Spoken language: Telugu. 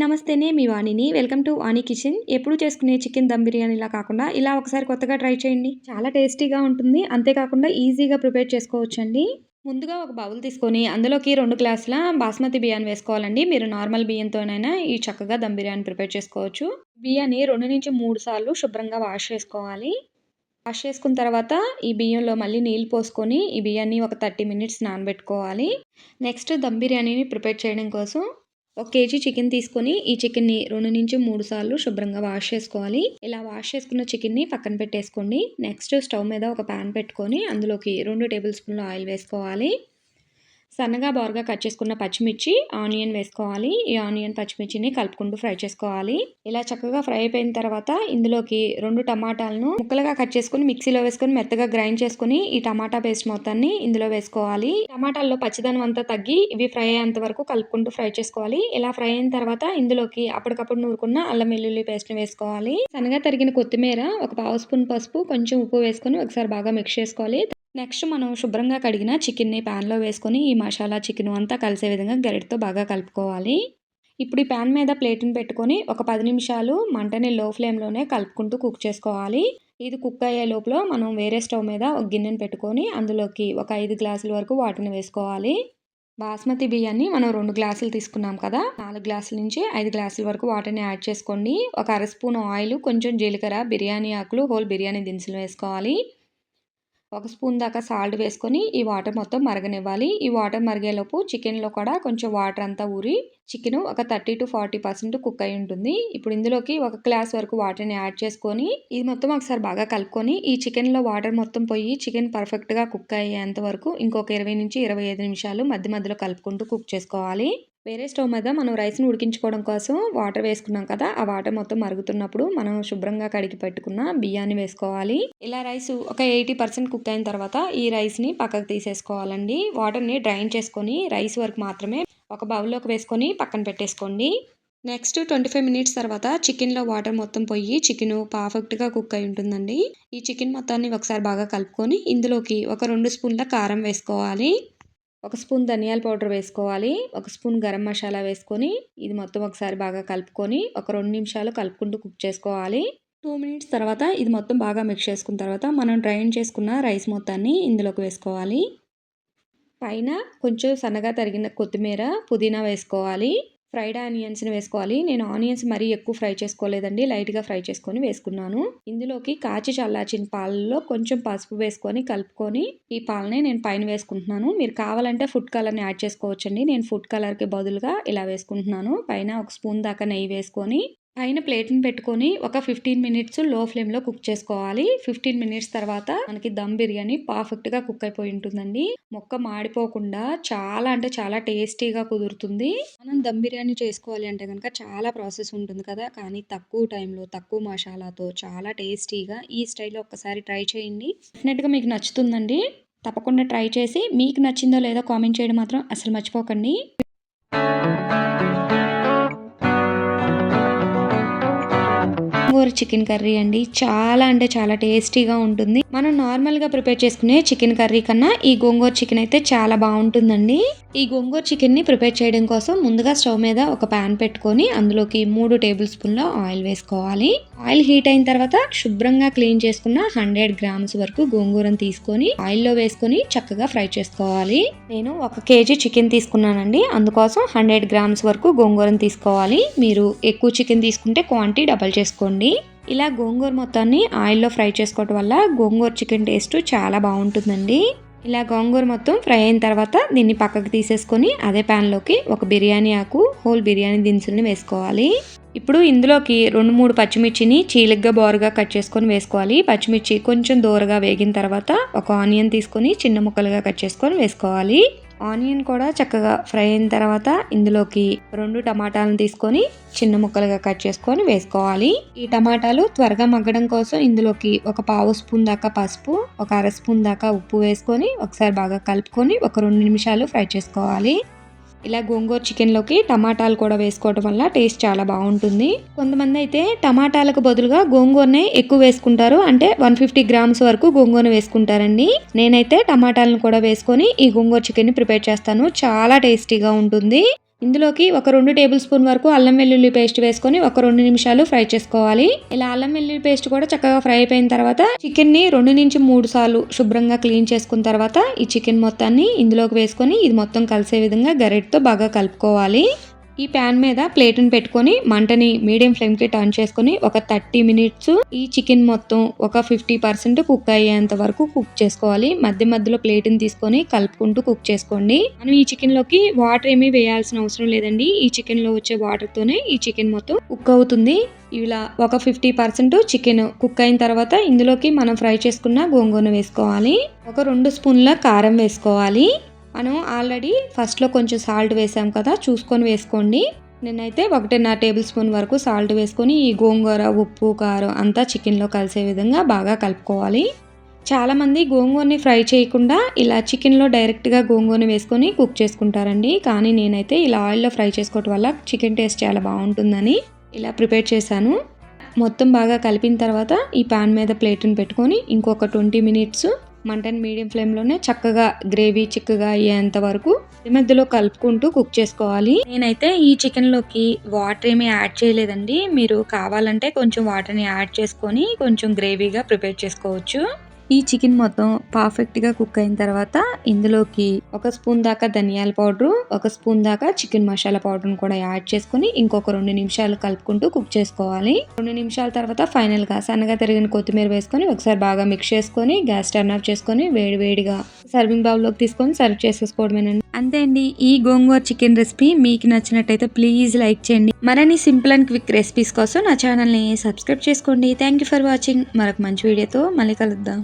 నమస్తేనే మీ వాణిని. Welcome to Vani kitchen. ఎప్పుడు చేసుకునే చికెన్ దమ్ బిర్యానీలా కాకుండా ఇలా ఒకసారి కొత్తగా ట్రై చేయండి. చాలా టేస్టీగా ఉంటుంది. అంతేకాకుండా ఈజీగా ప్రిపేర్ చేసుకోవచ్చండి. ముందుగా ఒక బౌల్ తీసుకొని అందులోకి రెండు గ్లాసుల బాస్మతి బియ్యాన్ని వేసుకోవాలండి. మీరు నార్మల్ బియ్యంతోనైనా ఈ చక్కగా దమ్ బిర్యానీ ప్రిపేర్ చేసుకోవచ్చు. బియ్యాన్ని రెండు నుంచి మూడు సార్లు శుభ్రంగా వాష్ చేసుకోవాలి. వాష్ చేసుకున్న తర్వాత ఈ బియ్యంలో మళ్ళీ నీళ్ళు పోసుకొని ఈ బియ్యాన్ని ఒక థర్టీ మినిట్స్ నానబెట్టుకోవాలి. నెక్స్ట్ దమ్ బిర్యానీని ప్రిపేర్ చేయడం కోసం ఒక కేజీ చికెన్ తీసుకొని ఈ చికెన్ని రెండు నుంచి మూడు సార్లు శుభ్రంగా వాష్ చేసుకోవాలి. ఇలా వాష్ చేసుకున్న చికెన్ని పక్కన పెట్టేసుకోండి. నెక్స్ట్ స్టవ్ మీద ఒక ప్యాన్ పెట్టుకొని అందులోకి రెండు టేబుల్ స్పూన్లు ఆయిల్ వేసుకోవాలి. సన్నగా బారుగా కట్ చేసుకున్న పచ్చిమిర్చి ఆనియన్ వేసుకోవాలి. ఈ ఆనియన్ పచ్చిమిర్చిని కలుపుకుంటూ ఫ్రై చేసుకోవాలి. ఇలా చక్కగా ఫ్రై అయిపోయిన తర్వాత ఇందులోకి రెండు టమాటాలను ముక్కలుగా కట్ చేసుకుని మిక్సీలో వేసుకొని మెత్తగా గ్రైండ్ చేసుకుని ఈ టమాటా పేస్ట్ మొత్తాన్ని ఇందులో వేసుకోవాలి. టమాటాల్లో పచ్చిదనం అంతా తగ్గి ఇవి ఫ్రై అయ్యేంత వరకు కలుపుకుంటూ ఫ్రై చేసుకోవాలి. ఇలా ఫ్రై అయిన తర్వాత ఇందులోకి అప్పటికప్పుడు నూరుకున్న అల్లం వెల్లుల్లి పేస్ట్ వేసుకోవాలి. సన్నగా తరిగిన కొత్తిమీర ఒక పావు స్పూన్ పసుపు కొంచెం ఉప్పు వేసుకొని ఒకసారి బాగా మిక్స్ చేసుకోవాలి. నెక్స్ట్ మనం శుభ్రంగా కడిగిన చికెన్ని ప్యాన్లో వేసుకొని ఈ మసాలా చికెన్ అంతా కలిసే విధంగా గరిటతో బాగా కలుపుకోవాలి. ఇప్పుడు ఈ ప్యాన్ మీద ప్లేట్ని పెట్టుకొని ఒక పది నిమిషాలు మంటని లో ఫ్లేమ్లోనే కలుపుకుంటూ కుక్ చేసుకోవాలి. ఇది కుక్ అయ్యే లోపల మనం వేరే స్టవ్ మీద ఒక గిన్నెను పెట్టుకొని అందులోకి ఒక ఐదు గ్లాసుల వరకు వాటిని వేసుకోవాలి. బాస్మతి బియ్యాన్ని మనం రెండు గ్లాసులు తీసుకున్నాం కదా నాలుగు గ్లాసుల నుంచి ఐదు గ్లాసుల వరకు వాటర్ని యాడ్ చేసుకోండి. ఒక అర స్పూన్ ఆయిల్ కొంచెం జీలకర్ర బిర్యానీ ఆకులు హోల్ బిర్యానీ దినుసులు వేసుకోవాలి. ఒక స్పూన్ దాకా సాల్ట్ వేసుకొని ఈ వాటర్ మొత్తం మరగనివ్వాలి. ఈ వాటర్ మరిగేలోపు చికెన్లో కూడా కొంచెం వాటర్ అంతా ఊరి చికెన్ ఒక thirty to forty percent cook అయి ఉంటుంది. ఇప్పుడు ఇందులోకి ఒక గ్లాస్ వరకు వాటర్ని యాడ్ చేసుకొని ఇది మొత్తం ఒకసారి బాగా కలుపుకొని ఈ చికెన్లో వాటర్ మొత్తం పోయి చికెన్ పర్ఫెక్ట్గా కుక్ అయ్యేంత వరకు ఇంకొక ఇరవై నుంచి ఇరవై ఐదు నిమిషాలు మధ్య మధ్యలో కలుపుకుంటూ కుక్ చేసుకోవాలి. వేరే స్టవ్ మీద మనం రైస్ని ఉడికించుకోవడం కోసం వాటర్ వేసుకున్నాం కదా ఆ వాటర్ మొత్తం మరుగుతున్నప్పుడు మనం శుభ్రంగా కడిగి పెట్టుకున్న బియ్యాన్ని వేసుకోవాలి. ఇలా రైస్ ఒక ఎయిటీ పర్సెంట్ కుక్ అయిన తర్వాత ఈ రైస్ని పక్కకు తీసేసుకోవాలండి. వాటర్ని డ్రైన్ చేసుకొని రైస్ వరకు మాత్రమే ఒక బౌల్లోకి వేసుకొని పక్కన పెట్టేసుకోండి. నెక్స్ట్ ట్వంటీ ఫైవ్ మినిట్స్ తర్వాత చికెన్లో వాటర్ మొత్తం పోయి చికెన్ పర్ఫెక్ట్గా కుక్ అయి ఉంటుందండి. ఈ చికెన్ మొత్తాన్ని ఒకసారి బాగా కలుపుకొని ఇందులోకి ఒక రెండు స్పూన్ల కారం వేసుకోవాలి. ఒక స్పూన్ ధనియాల పౌడర్ వేసుకోవాలి. ఒక స్పూన్ గరం మసాలా వేసుకొని ఇది మొత్తం ఒకసారి బాగా కలుపుకొని ఒక రెండు నిమిషాలు కలుపుకుంటూ కుక్ చేసుకోవాలి. టూ మినిట్స్ తర్వాత ఇది మొత్తం బాగా మిక్స్ చేసుకున్న తర్వాత మనం డ్రైన్ చేసుకున్న రైస్ మొత్తాన్ని ఇందులోకి వేసుకోవాలి. పైన కొంచెం సన్నగా తరిగిన కొత్తిమీర పుదీనా వేసుకోవాలి. ఫ్రైడ్ ఆనియన్స్ని వేసుకోవాలి. నేను ఆనియన్స్ మరీ ఎక్కువ ఫ్రై చేసుకోలేదండి. లైట్గా ఫ్రై చేసుకొని వేసుకున్నాను. ఇందులోకి కాచి చల్లార్చిన పాలలో కొంచెం పసుపు వేసుకొని కలుపుకొని ఈ పాలని నేను పైన వేసుకుంటున్నాను. మీరు కావాలంటే ఫుడ్ కలర్ని యాడ్ చేసుకోవచ్చండి. నేను ఫుడ్ కలర్కి బదులుగా ఇలా వేసుకుంటున్నాను. పైన ఒక స్పూన్ దాకా నెయ్యి వేసుకొని పైన ప్లేట్ని పెట్టుకొని ఒక ఫిఫ్టీన్ మినిట్స్లో ఫ్లేమ్లో కుక్ చేసుకోవాలి. ఫిఫ్టీన్ మినిట్స్ తర్వాత మనకి దమ్ బిర్యానీ పర్ఫెక్ట్గా కుక్ అయిపోయి ఉంటుందండి. మొక్క మాడిపోకుండా చాలా అంటే చాలా టేస్టీగా కుదురుతుంది. మనం దమ్ బిర్యానీ చేసుకోవాలి అంటే కనుక చాలా ప్రాసెస్ ఉంటుంది కదా. కానీ తక్కువ టైంలో తక్కువ మసాలాతో చాలా టేస్టీగా ఈ స్టైల్లో ఒక్కసారి ట్రై చేయండి. డెఫినెట్గా మీకు నచ్చుతుందండి. తప్పకుండా ట్రై చేసి మీకు నచ్చిందో లేదో కామెంట్ చేయడం మాత్రం అసలు మర్చిపోకండి. గోంగూర చికెన్ కర్రీ అండి. చాలా అంటే చాలా టేస్టీగా ఉంటుంది. మనం నార్మల్గా ప్రిపేర్ చేసుకునే చికెన్ కర్రీ కన్నా ఈ గోంగూర చికెన్ అయితే చాలా బాగుంటుందండి. ఈ గోంగూర చికెన్ని ప్రిపేర్ చేయడం కోసం ముందుగా స్టవ్ మీద ఒక ప్యాన్ పెట్టుకొని అందులోకి మూడు టేబుల్ స్పూన్ల ఆయిల్ వేసుకోవాలి. ఆయిల్ హీట్ అయిన తర్వాత శుభ్రంగా క్లీన్ చేసుకున్న హండ్రెడ్ గ్రామ్స్ వరకు గోంగూరను తీసుకొని ఆయిల్లో వేసుకొని చక్కగా ఫ్రై చేసుకోవాలి. నేను ఒక కేజీ చికెన్ తీసుకున్నానండి. అందుకోసం హండ్రెడ్ గ్రామ్స్ వరకు గోంగూరను తీసుకోవాలి. మీరు ఎక్కువ చికెన్ తీసుకుంటే క్వాంటిటీ డబల్ చేసుకోండి. ఇలా గోంగూర మొత్తాన్ని ఆయిల్లో ఫ్రై చేసుకోవటం వల్ల గోంగూర చికెన్ టేస్ట్ చాలా బాగుంటుందండి. ఇలా గోంగూర మొత్తం ఫ్రై అయిన తర్వాత దీన్ని పక్కకు తీసేసుకొని అదే ప్యాన్లోకి ఒక బిర్యానీ ఆకు హోల్ బిర్యానీ దినుసుల్ని వేసుకోవాలి. ఇప్పుడు ఇందులోకి రెండు మూడు పచ్చిమిర్చిని చీలిగ్గా బోరుగా కట్ చేసుకొని వేసుకోవాలి. పచ్చిమిర్చి కొంచెం దూరగా వేగిన తర్వాత ఒక ఆనియన్ తీసుకొని చిన్న ముక్కలుగా కట్ చేసుకొని వేసుకోవాలి. ఆనియన్ కూడా చక్కగా ఫ్రై అయిన తర్వాత ఇందులోకి రెండు టమాటాలను తీసుకొని చిన్న ముక్కలుగా కట్ చేసుకొని వేసుకోవాలి. ఈ టమాటాలు త్వరగా మగ్గడం కోసం ఇందులోకి ఒక పావు స్పూన్ దాకా పసుపు ఒక అర స్పూన్ దాకా ఉప్పు వేసుకొని ఒకసారి బాగా కలుపుకొని ఒక రెండు నిమిషాలు ఫ్రై చేసుకోవాలి. ఇలా గోంగూర చికెన్లోకి టమాటాలు కూడా వేసుకోవడం వల్ల టేస్ట్ చాలా బాగుంటుంది. కొంతమంది అయితే టమాటాలకు బదులుగా గోంగూరనే ఎక్కువ వేసుకుంటారు. అంటే వన్ ఫిఫ్టీ గ్రామ్స్ వరకు గోంగూరను వేసుకుంటారండి. నేనైతే టమాటాలను కూడా వేసుకొని ఈ గోంగూర చికెన్ని ప్రిపేర్ చేస్తాను. చాలా టేస్టీగా ఉంటుంది. ఇందులోకి ఒక రెండు టేబుల్ స్పూన్ వరకు అల్లం వెల్లుల్లి పేస్ట్ వేసుకొని ఒక రెండు నిమిషాలు ఫ్రై చేసుకోవాలి. ఇలా అల్లం వెల్లుల్లి పేస్ట్ కూడా చక్కగా ఫ్రై అయిపోయిన తర్వాత చికెన్ని రెండు నుంచి మూడు సార్లు శుభ్రంగా క్లీన్ చేసుకున్న తర్వాత ఈ చికెన్ మొత్తాన్ని ఇందులోకి వేసుకొని ఇది మొత్తం కలిసే విధంగా గరిటతో బాగా కలుపుకోవాలి. ఈ ప్యాన్ మీద ప్లేట్ని పెట్టుకొని మంటని మీడియం ఫ్లేమ్కి టర్న్ చేసుకొని ఒక థర్టీ మినిట్స్ ఈ చికెన్ మొత్తం ఒక ఫిఫ్టీ పర్సెంట్ కుక్ అయ్యేంత వరకు కుక్ చేసుకోవాలి. మధ్య మధ్యలో ప్లేట్ని తీసుకొని కలుపుకుంటూ కుక్ చేసుకోండి. మనం ఈ చికెన్లోకి వాటర్ ఏమీ వేయాల్సిన అవసరం లేదండి. ఈ చికెన్లో వచ్చే వాటర్ తోనే ఈ చికెన్ మొత్తం కుక్ అవుతుంది. ఇలా ఒక ఫిఫ్టీ పర్సెంట్ చికెన్ కుక్ అయిన తర్వాత ఇందులోకి మనం ఫ్రై చేసుకున్న గోంగూర వేసుకోవాలి. ఒక రెండు స్పూన్ల కారం వేసుకోవాలి. మనం ఆల్రెడీ ఫస్ట్లో కొంచెం సాల్ట్ వేసాం కదా చూసుకొని వేసుకోండి. నేనైతే ఒకటిన్నర టేబుల్ స్పూన్ వరకు సాల్ట్ వేసుకొని ఈ గోంగూర ఉప్పు కారం అంతా చికెన్లో కలిసే విధంగా బాగా కలుపుకోవాలి. చాలామంది గోంగూరని ఫ్రై చేయకుండా ఇలా చికెన్లో డైరెక్ట్గా గోంగూరని వేసుకొని కుక్ చేసుకుంటారండి. కానీ నేనైతే ఇలా ఆయిల్లో ఫ్రై చేసుకోవటం వల్ల చికెన్ టేస్ట్ చాలా బాగుంటుందని ఇలా ప్రిపేర్ చేశాను. మొత్తం బాగా కలిపిన తర్వాత ఈ పాన్ మీద ప్లేట్ని పెట్టుకొని ఇంకొక ట్వంటీ మినిట్స్ మంటని మీడియం ఫ్లేమ్లోనే చక్కగా గ్రేవీ చిక్కగా అయ్యేంత వరకు ఈ మధ్యలో కలుపుకుంటూ కుక్ చేసుకోవాలి. నేనైతే ఈ చికెన్లోకి వాటర్ ఏమీ యాడ్ చేయలేదండి. మీరు కావాలంటే కొంచెం వాటర్ని యాడ్ చేసుకొని కొంచెం గ్రేవీగా ప్రిపేర్ చేసుకోవచ్చు. ఈ చికెన్ మొత్తం పర్ఫెక్ట్గా కుక్ అయిన తర్వాత ఇందులోకి ఒక స్పూన్ దాకా ధనియాల పౌడర్ ఒక స్పూన్ దాకా చికెన్ మసాలా పౌడర్ని కూడా యాడ్ చేసుకుని ఇంకొక రెండు నిమిషాలు కలుపుకుంటూ కుక్ చేసుకోవాలి. రెండు నిమిషాల తర్వాత ఫైనల్గా సన్నగా తరిగిన కొత్తిమీర వేసుకొని ఒకసారి బాగా మిక్స్ చేసుకొని గ్యాస్ టర్న్ ఆఫ్ చేసుకొని వేడి వేడిగా సర్వింగ్ బౌల్లోకి తీసుకొని సర్వ్ చేసేసుకోవడమేనండి. అంతే అండి. ఈ గోంగూర చికెన్ రెసిపీ మీకు నచ్చినట్టయితే ప్లీజ్ లైక్ చేయండి. మరిన్ని సింపుల్ అండ్ క్విక్ రెసిపీస్ కోసం నా ఛానల్ని సబ్స్క్రైబ్ చేసుకోండి. Thank you for watching. మరొక మంచి వీడియోతో మళ్ళీ కలుద్దాం.